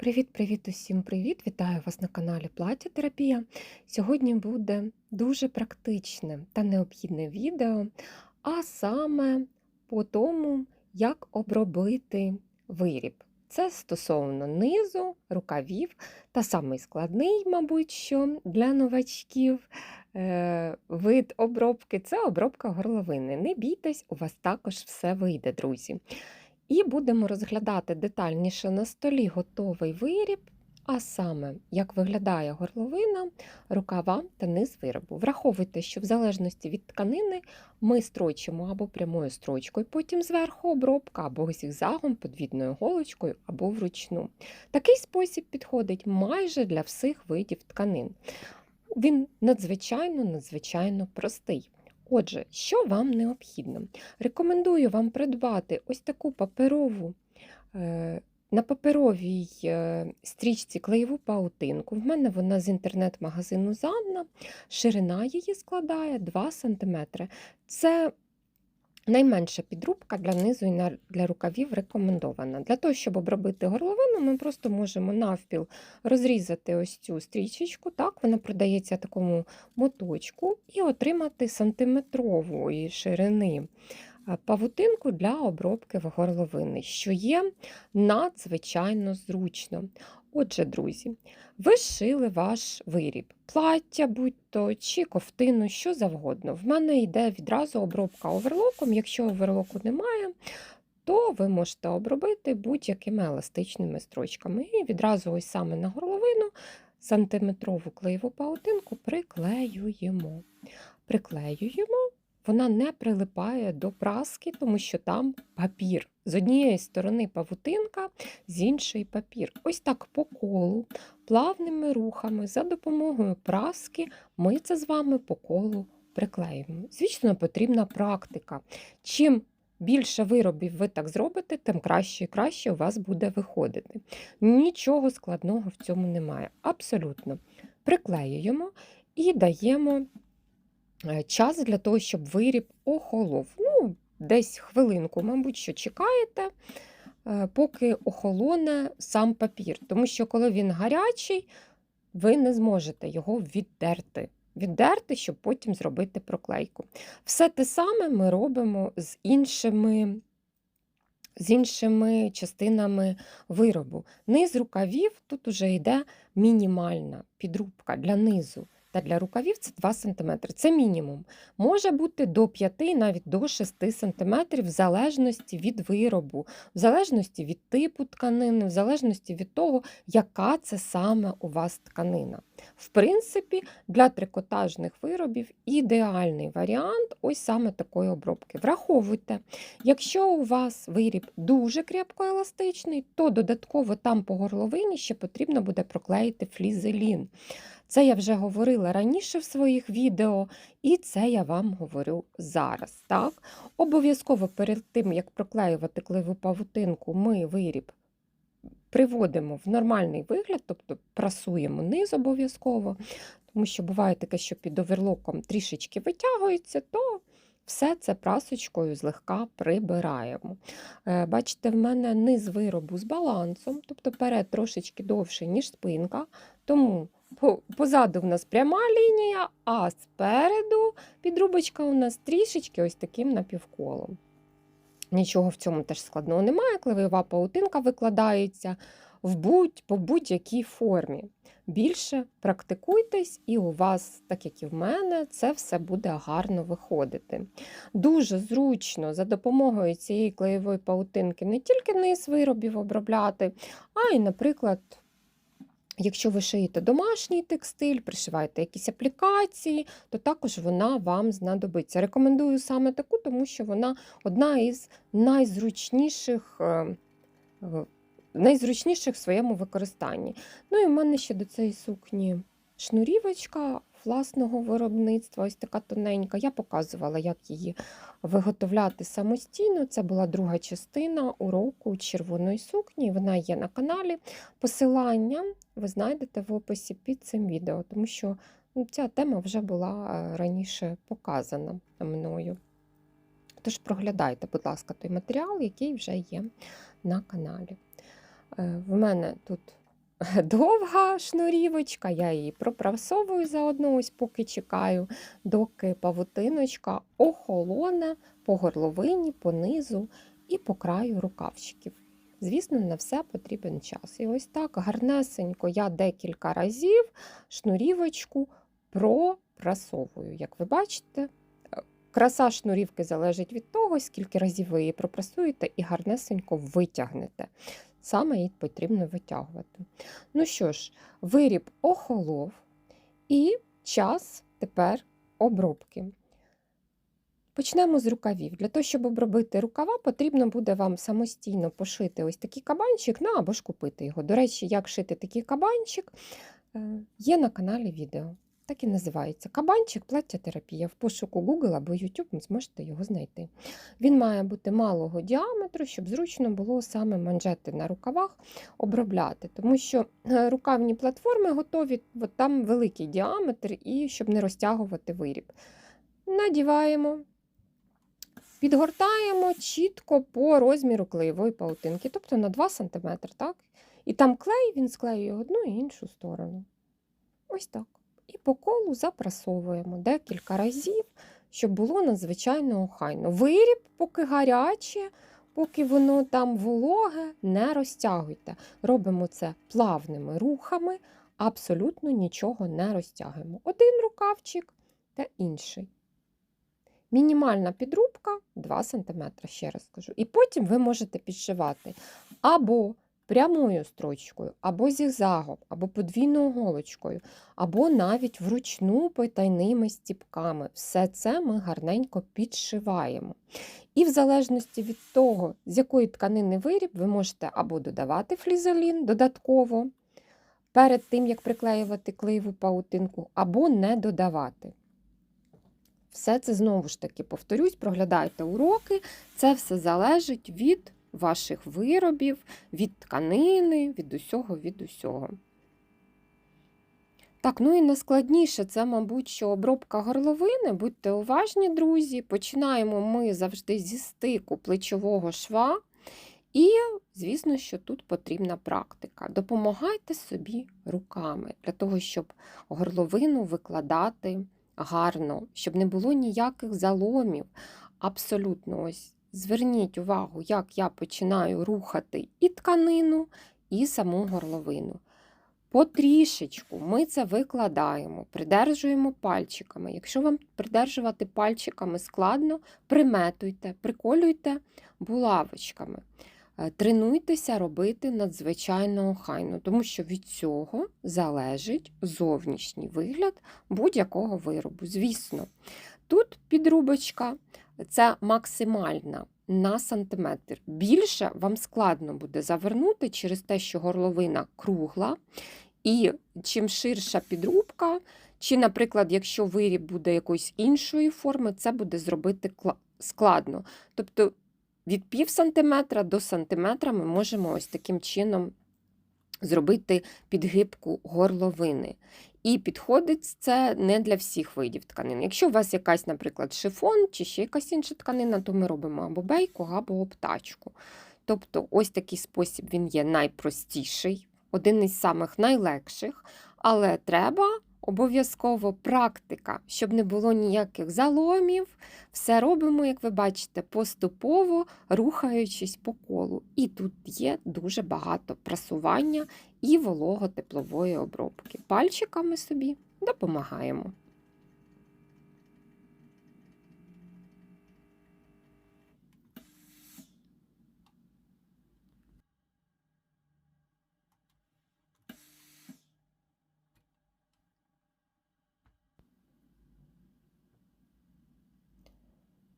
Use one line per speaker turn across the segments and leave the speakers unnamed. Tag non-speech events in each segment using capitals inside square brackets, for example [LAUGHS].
Привіт-привіт усім привіт! Вітаю вас на каналі Плаття Терапія. Сьогодні буде дуже практичне та необхідне відео, а саме по тому, як обробити виріб. Це стосовно низу, рукавів та самий складний, мабуть, що для новачків е, вид обробки це обробка горловини. Не бійтесь, у вас також все вийде, друзі. І будемо розглядати детальніше на столі готовий виріб, а саме, як виглядає горловина, рукава та низ виробу. Враховуйте, що в залежності від тканини ми строчимо або прямою строчкою, потім зверху обробка, або зігзагом, подвідною голочкою, або вручну. Такий спосіб підходить майже для всіх видів тканин. Він надзвичайно надзвичайно простий. Отже, що вам необхідно? Рекомендую вам придбати ось таку паперову. е, На паперовій е, стрічці клеєву паутинку. В мене вона з інтернет-магазину Занна. Ширина її складає 2 см. Це найменша підрубка для низу і для рукавів рекомендована. Для того, щоб обробити горловину, ми просто можемо навпіл розрізати ось цю стрічечку. Так, вона продається такому моточку, і отримати сантиметрової ширини павутинку для обробки горловини, що є надзвичайно зручно. Отже, друзі, ви шили ваш виріб, плаття, будь-то чи ковтину, що завгодно. В мене йде відразу обробка оверлоком. Якщо оверлоку немає, то ви можете обробити будь-якими еластичними строчками. І відразу ось саме на горловину сантиметрову клеєву паутинку приклеюємо. Приклеюємо, вона не прилипає до праски, тому що там папір. З однієї сторони павутинка, з іншої папір. Ось так по колу, плавними рухами, за допомогою праски ми це з вами по колу приклеїмо. Звісно, потрібна практика. Чим більше виробів ви так зробите, тим краще і краще у вас буде виходити. Нічого складного в цьому немає. Абсолютно. Приклеюємо і даємо час для того, щоб виріб охолов. Ну, десь хвилинку, мабуть, що чекаєте, е, поки охолоне сам папір. Тому що, коли він гарячий, ви не зможете його віддерти. Віддерти, щоб потім зробити проклейку. Все те саме ми робимо з іншими, з іншими частинами виробу. Низ рукавів тут уже йде мінімальна підрубка для низу. Та для рукавів це 2 см. Це мінімум. Може бути до 5, навіть до 6 см, в залежності від виробу, в залежності від типу тканини, в залежності від того, яка це саме у вас тканина. В принципі, для трикотажних виробів ідеальний варіант ось саме такої обробки. Враховуйте, якщо у вас виріб дуже крепко еластичний, то додатково там по горловині ще потрібно буде проклеїти флізелін. Це я вже говорила раніше в своїх відео, і це я вам говорю зараз. Так? Обов'язково перед тим, як проклеювати клеєву павутинку, ми виріб приводимо в нормальний вигляд, тобто прасуємо низ обов'язково, тому що буває таке, що під оверлоком трішечки витягується, то все це прасочкою злегка прибираємо. Е, Бачите, в мене низ виробу з балансом, тобто перед трошечки довший, ніж спинка, тому позаду в нас пряма лінія, а спереду підрубочка у нас трішечки ось таким напівколом. Нічого в цьому теж складного немає, клеєва паутинка викладається в будь, по будь-якій формі. Більше практикуйтесь, і у вас, так як і в мене, це все буде гарно виходити. Дуже зручно за допомогою цієї клеєвої паутинки не тільки низ виробів обробляти, а й, наприклад, Якщо ви шиєте домашній текстиль, пришиваєте якісь аплікації, то також вона вам знадобиться. Рекомендую саме таку, тому що вона одна із найзручніших, е, найзручніших в своєму використанні. Ну і в мене ще до цієї сукні шнурівочка власного виробництва, ось така тоненька. Я показувала, як її виготовляти самостійно. Це була друга частина уроку червоної сукні. Вона є на каналі. Посилання ви знайдете в описі під цим відео, тому що ну, ця тема вже була е, раніше показана мною. Тож проглядайте, будь ласка, той матеріал, який вже є на каналі. Е, В мене тут [LAUGHS] довга шнурівочка, я її пропрасовую заодно, ось поки чекаю, доки павутиночка охолоне по горловині, по низу і по краю рукавчиків. Звісно, на все потрібен час. І ось так гарнесенько я декілька разів шнурівочку пропрасовую. Як ви бачите, е, краса шнурівки залежить від того, скільки разів ви її пропрасуєте і гарнесенько витягнете. Саме її потрібно витягувати. Ну що ж, виріб охолов і час тепер обробки. Почнемо з рукавів. Для того, щоб обробити рукава, потрібно буде вам самостійно пошити ось такий кабанчик, ну або ж купити його. До речі, як шити такий кабанчик, е, є на каналі відео. Так і називається Кабанчик плаття терапія. В пошуку Google або YouTube ви зможете його знайти. Він має бути малого діаметру, щоб зручно було саме манжети на рукавах обробляти, тому що е, рукавні платформи готові, от там великий діаметр, і щоб не розтягувати виріб. Надіваємо. Підгортаємо чітко по розміру клеєвої паутинки, тобто на 2 см. так? І там клей, він склеює одну і іншу сторону. Ось так. І по колу запрасовуємо декілька разів, щоб було надзвичайно охайно. Виріб, поки гаряче, поки воно там вологе, не розтягуйте. Робимо це плавними рухами, абсолютно нічого не розтягуємо. Один рукавчик та інший. Мінімальна підрубка 2 см, ще раз скажу. І потім ви можете підшивати або прямою строчкою, або зігзагом, або подвійною голочкою, або навіть вручну потайними стіпками. Все це ми гарненько підшиваємо. І в залежності від того, з якої тканини виріб, ви можете або додавати флізелін додатково перед тим, як приклеювати клеєву паутинку, або не додавати. Все це знову ж таки повторюсь, проглядайте уроки. Це все залежить від ваших виробів, від тканини, від усього, від усього. Так, ну і найскладніше це, мабуть, що обробка горловини. Будьте уважні, друзі. Починаємо ми завжди зі стику плечового шва. І, звісно, що тут потрібна практика. Допомагайте собі руками для того, щоб горловину викладати гарно, щоб не було ніяких заломів. Абсолютно ось зверніть увагу, як я починаю рухати і тканину, і саму горловину. Потрішечку ми це викладаємо, придержуємо пальчиками. Якщо вам придержувати пальчиками складно, приметуйте, приколюйте булавочками. Е, тренуйтеся робити надзвичайно охайно, тому що від цього залежить зовнішній вигляд будь-якого виробу. Звісно, тут підрубочка це максимальна на сантиметр. Більше вам складно буде завернути через те, що горловина кругла, і чим ширша підрубка, чи, наприклад, якщо виріб буде якоїсь іншої форми, це буде зробити складно. Тобто від пів сантиметра до сантиметра ми можемо ось таким чином зробити підгибку горловини. І підходить це не для всіх видів тканин. Якщо у вас якась, наприклад, шифон чи ще якась інша тканина, то ми робимо або бейку, або обтачку. Тобто, ось такий спосіб він є найпростіший, один із самих найлегших, але треба Обов'язково практика, щоб не було ніяких заломів. Все робимо, як ви бачите, поступово рухаючись по колу. І тут є дуже багато прасування і волого-теплової обробки. Пальчиками собі допомагаємо.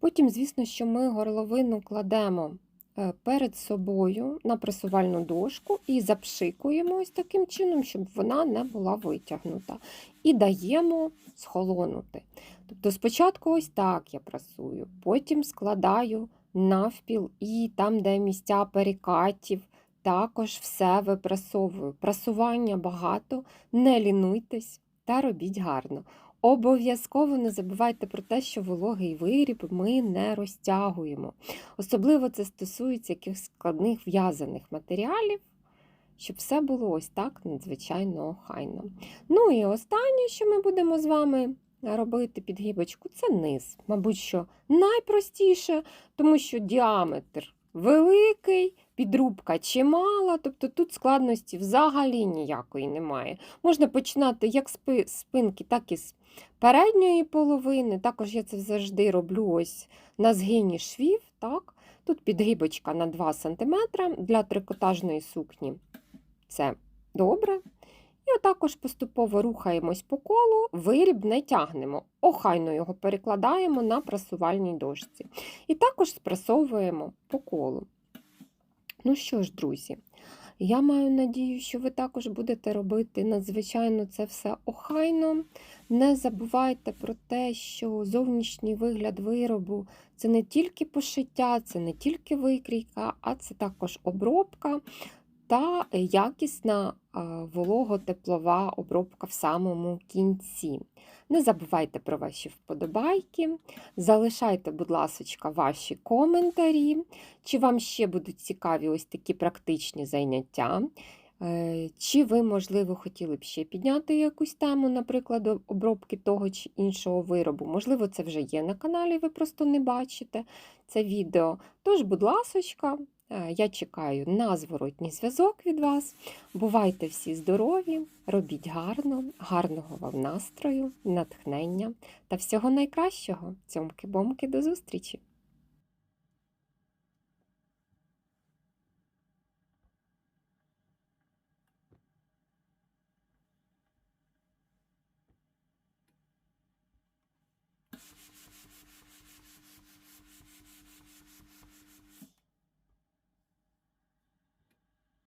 Потім, звісно, що ми горловину кладемо е, перед собою на пресувальну дошку і запшикуємо ось таким чином, щоб вона не була витягнута. І даємо схолонути. Тобто, спочатку ось так я прасую, потім складаю навпіл і там, де місця перекатів, також все випрасовую. Прасування багато, не лінуйтесь та робіть гарно. Обов'язково не забувайте про те, що вологий виріб ми не розтягуємо. Особливо це стосується якихось складних в'язаних матеріалів. щоб все було ось так надзвичайно охайно. Ну і останнє, що ми будемо з вами робити підгибочку, це низ. Мабуть, що найпростіше, тому що діаметр великий, підрубка чимала, тобто тут складності взагалі ніякої немає. Можна починати як з спинки, так і з передньої половини. Також я це завжди роблю ось на згині швів. Так? Тут підгибочка на 2 см для трикотажної сукні. Це добре. І отакож поступово рухаємось по колу, виріб не тягнемо, охайно його перекладаємо на прасувальній дошці. І також спресовуємо по колу. Ну що ж, друзі, я маю надію, що ви також будете робити надзвичайно це все охайно. Не забувайте про те, що зовнішній вигляд виробу це не тільки пошиття, це не тільки викрійка, а це також обробка та якісна волого-теплова обробка в самому кінці. Не забувайте про ваші вподобайки, залишайте, будь ласка, ваші коментарі, чи вам ще будуть цікаві ось такі практичні заняття. Е, Чи ви, можливо, хотіли б ще підняти якусь тему, наприклад, обробки того чи іншого виробу? Можливо, це вже є на каналі, ви просто не бачите це відео. Тож, будь ласочка, я чекаю на зворотній зв'язок від вас. Бувайте всі здорові, робіть гарно, гарного вам настрою, натхнення та всього найкращого. Цьомки-бомки, до зустрічі!